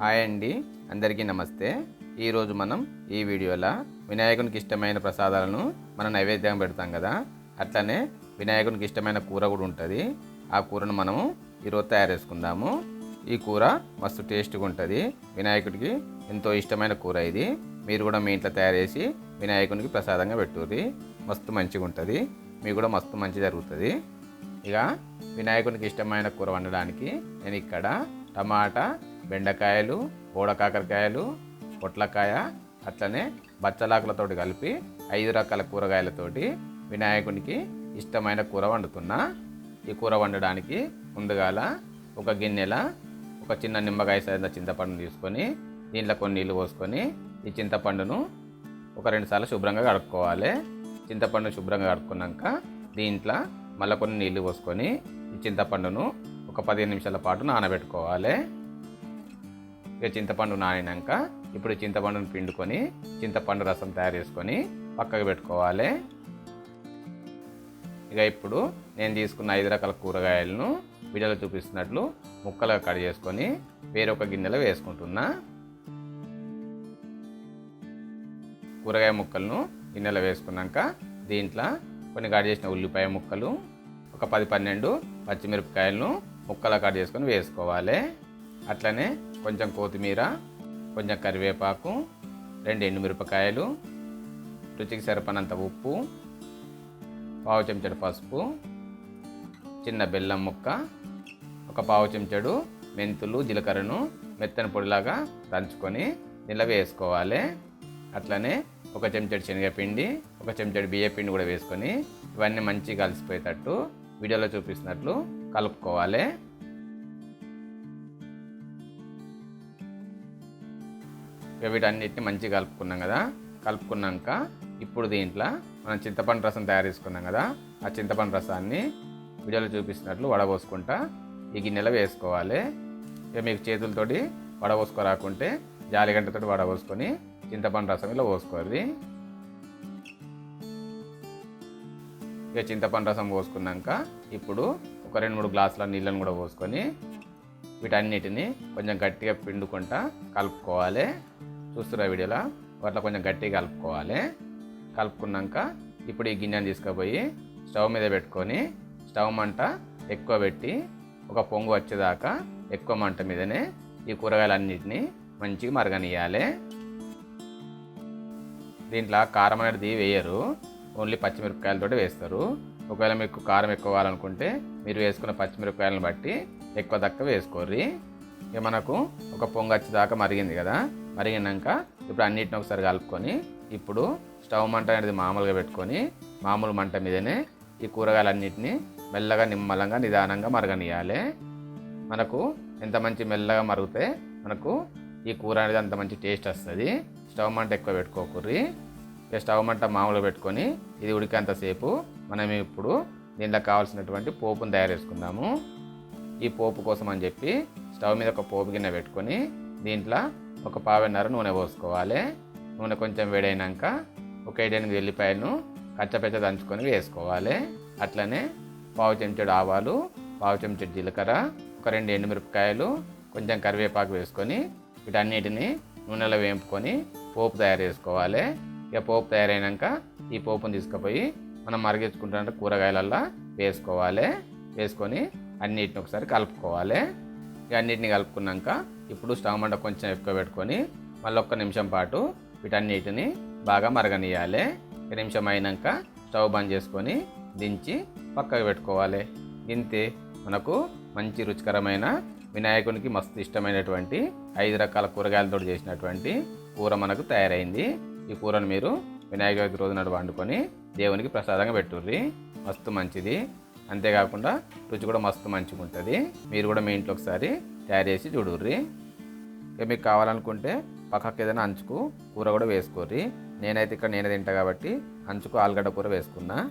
Hi అండి. అందరికీ నమస్తే. ఈరోజు మనం ఈ వీడియోలో వినాయకునికి ఇష్టమైన ప్రసాదాలను మనం నైవేద్యం పెడతాం కదా. అట్లనే వినాయకునికి ఇష్టమైన కూర కూడా ఉంటుంది. ఆ కూరను మనము ఈరోజు తయారు చేసుకుందాము. ఈ కూర మస్తు టేస్ట్గా ఉంటుంది. వినాయకుడికి ఎంతో ఇష్టమైన కూర ఇది. మీరు కూడా మీ ఇంట్లో తయారు చేసి వినాయకునికి ప్రసాదంగా పెట్టుర్రి. మస్తు మంచిగా ఉంటుంది. మీకు కూడా మస్తు మంచి జరుగుతుంది. ఇక వినాయకునికి ఇష్టమైన కూర వండడానికి నేను ఇక్కడ టమాటా బెండకాయలు కాకరకాయలు పొట్లకాయ అట్లనే బచ్చలాకులతోటి కలిపి ఐదు రకాల కూరగాయలతోటి వినాయకునికి ఇష్టమైన కూర వండుతున్నా. ఈ కూర వండడానికి ముందుగాల ఒక గిన్నెల ఒక చిన్న నిమ్మకాయ సైజు చింతపండును తీసుకొని దీంట్లో కొన్ని నీళ్ళు పోసుకొని ఈ చింతపండును ఒక రెండు సార్లు శుభ్రంగా కడుక్కోవాలి. చింతపండు శుభ్రంగా కడుక్కున్నాక దీంట్లో మళ్ళీ కొన్ని నీళ్ళు పోసుకొని ఈ చింతపండును ఒక పదిహేను నిమిషాల పాటు నానబెట్టుకోవాలి. ఇక చింతపండు నానినాక ఇప్పుడు చింతపండును పిండుకొని చింతపండు రసం తయారు చేసుకొని పక్కకు పెట్టుకోవాలి. ఇక ఇప్పుడు నేను తీసుకున్న ఐదు రకాల కూరగాయలను వీడియోలో చూపిస్తున్నట్లు ముక్కలుగా కట్ చేసుకొని వేరొక గిన్నెలో వేసుకుంటున్నా. కూరగాయ ముక్కలను గిన్నెలో వేసుకున్నాక దీంట్లో కొన్ని కట్ చేసిన ఉల్లిపాయ ముక్కలు ఒక పది పన్నెండు పచ్చిమిరపకాయలను ముక్కలు కట్ చేసుకొని వేసుకోవాలి. అట్లనే కొంచెం కొత్తిమీర కొంచెం కరివేపాకు రెండు ఎండుమిరపకాయలు రుచికి సరిపడినంత ఉప్పు పావు చెంచడు పసుపు చిన్న బెల్లం ముక్క ఒక పావు చెంచడు మెంతులు జీలకర్రను మెత్తని పొడిలాగా దంచుకొని నిల్వ వేసుకోవాలి. అట్లనే ఒక చెంచడు శనగపిండి ఒక చెంచాడు బియ్యపిండి కూడా వేసుకొని ఇవన్నీ మంచిగా కలిసిపోయేటట్టు వీడియోలో చూపిస్తున్నట్లు కలుపుకోవాలి. ఇక వీటన్నిటిని మంచిగా కలుపుకున్నాం కదా. కలుపుకున్నాక ఇప్పుడు దీంట్లో మనం చింతపండు రసం తయారు చేసుకున్నాం కదా. ఆ చింతపండు రసాన్ని వీడియోలో చూపిస్తున్నట్లు వడబోసుకుంటా ఈ గిన్నెలో వేసుకోవాలి. ఇక మీకు చేతులతోటి వడబోసుకోరాకుంటే జాలిగంటతో వడబోసుకొని చింతపండు రసం ఇలా పోసుకోవాలి. ఇక చింతపండు రసం పోసుకున్నాక ఇప్పుడు ఒక రెండు మూడు గ్లాసుల నీళ్ళని కూడా పోసుకొని వీటన్నిటిని కొంచెం గట్టిగా పిండుకుంటా కలుపుకోవాలి. చూస్తున్నా వీడియోలో? వాటిలో కొంచెం గట్టిగా కలుపుకోవాలి. కలుపుకున్నాక ఇప్పుడు ఈ గిన్నెని తీసుకుపోయి స్టవ్ మీద పెట్టుకొని స్టవ్ మంట ఎక్కువ పెట్టి ఒక పొంగు వచ్చేదాకా ఎక్కువ మంట మీదనే ఈ కూరగాయలన్నింటినీ మంచిగా మరగనియాలి దీంట్లో కారం అనేది వేయరు. ఓన్లీ పచ్చిమిరపకాయలతో వేస్తారు. ఒకవేళ మీకు కారం ఎక్కువ కావాలనుకుంటే మీరు వేసుకున్న పచ్చిమిరపకాయలను బట్టి ఎక్కువ తక్కువ వేసుకోర్రి. ఇక మనకు ఒక పొంగు వచ్చేదాకా మరిగింది కదా. మరిగినాక ఇప్పుడు అన్నిటిని ఒకసారి కలుపుకొని ఇప్పుడు స్టవ్ మంట అనేది మామూలుగా పెట్టుకొని మామూలు మంట మీదనే ఈ కూరగాయలన్నిటిని మెల్లగా నిమ్మలంగా నిదానంగా మరగనియాలి. మనకు ఎంత మంచి మెల్లగా మరిగితే మనకు ఈ కూర అనేది అంత మంచి టేస్ట్ వస్తుంది. స్టవ్ మంట ఎక్కువ పెట్టుకోకూర్రి. ఇక స్టవ్ మంట మామూలుగా పెట్టుకొని ఇది ఉడికేంతసేపు మనం ఇప్పుడు దీంట్లో కావాల్సినటువంటి పోపును తయారు చేసుకుందాము. ఈ పోపు కోసం అని చెప్పి స్టవ్ మీద ఒక పోపు గిన్నె పెట్టుకొని దీంట్లో ఒక పావన్నర నూనె పోసుకోవాలి. నూనె కొంచెం వేడైనాక ఒక ఏడెనిమిది ఎల్లిపాయలను కచ్చపెచ్చ దంచుకొని వేసుకోవాలి. అట్లనే పావు చెంచాడు ఆవాలు పావు చెంచుడు జీలకర్ర ఒక రెండు ఎండుమిరపకాయలు కొంచెం కరివేపాకు వేసుకొని వీటన్నిటిని నూనెలో వేపుకొని పోపు తయారు చేసుకోవాలి. ఇక పోపు తయారైనాక ఈ పోపును తీసుకుపోయి మనం మరిగించుకుంటున్న కూరగాయలల్లో వేసుకోవాలి. వేసుకొని అన్నిటిని ఒకసారి కలుపుకోవాలి. ఇక అన్నిటిని కలుపుకున్నాక ఇప్పుడు స్టవ్ మంట కొంచెం ఎక్కువ పెట్టుకొని మళ్ళీ ఒక్క నిమిషం పాటు వీటన్నిటిని బాగా మరగనియాలి. ఒక నిమిషం అయినాక స్టవ్ బంద్ చేసుకొని దించి పక్కకు పెట్టుకోవాలి. ఇంతే మనకు మంచి రుచికరమైన వినాయకునికి మస్తు ఇష్టమైనటువంటి ఐదు రకాల కూరగాయలతో చేసినటువంటి కూర మనకు తయారైంది. ఈ కూరను మీరు వినాయక చవితి వండుకొని దేవునికి ప్రసాదంగా పెట్టుర్రి. మస్తు మంచిది. అంతేకాకుండా రుచి కూడా మస్తు మంచిగా ఉంటుంది మీరు కూడా మీ ఇంట్లో ఒకసారి తయారు చేసి చూడుర్రి. ఇక మీకు కావాలనుకుంటే పక్కకి ఏదైనా అంచుకు కూర కూడా వేసుకోర్రి. నేనైతే ఇక్కడ నేనే తింటా కాబట్టి అంచుకు ఆలుగడ్డ కూర వేసుకున్నా.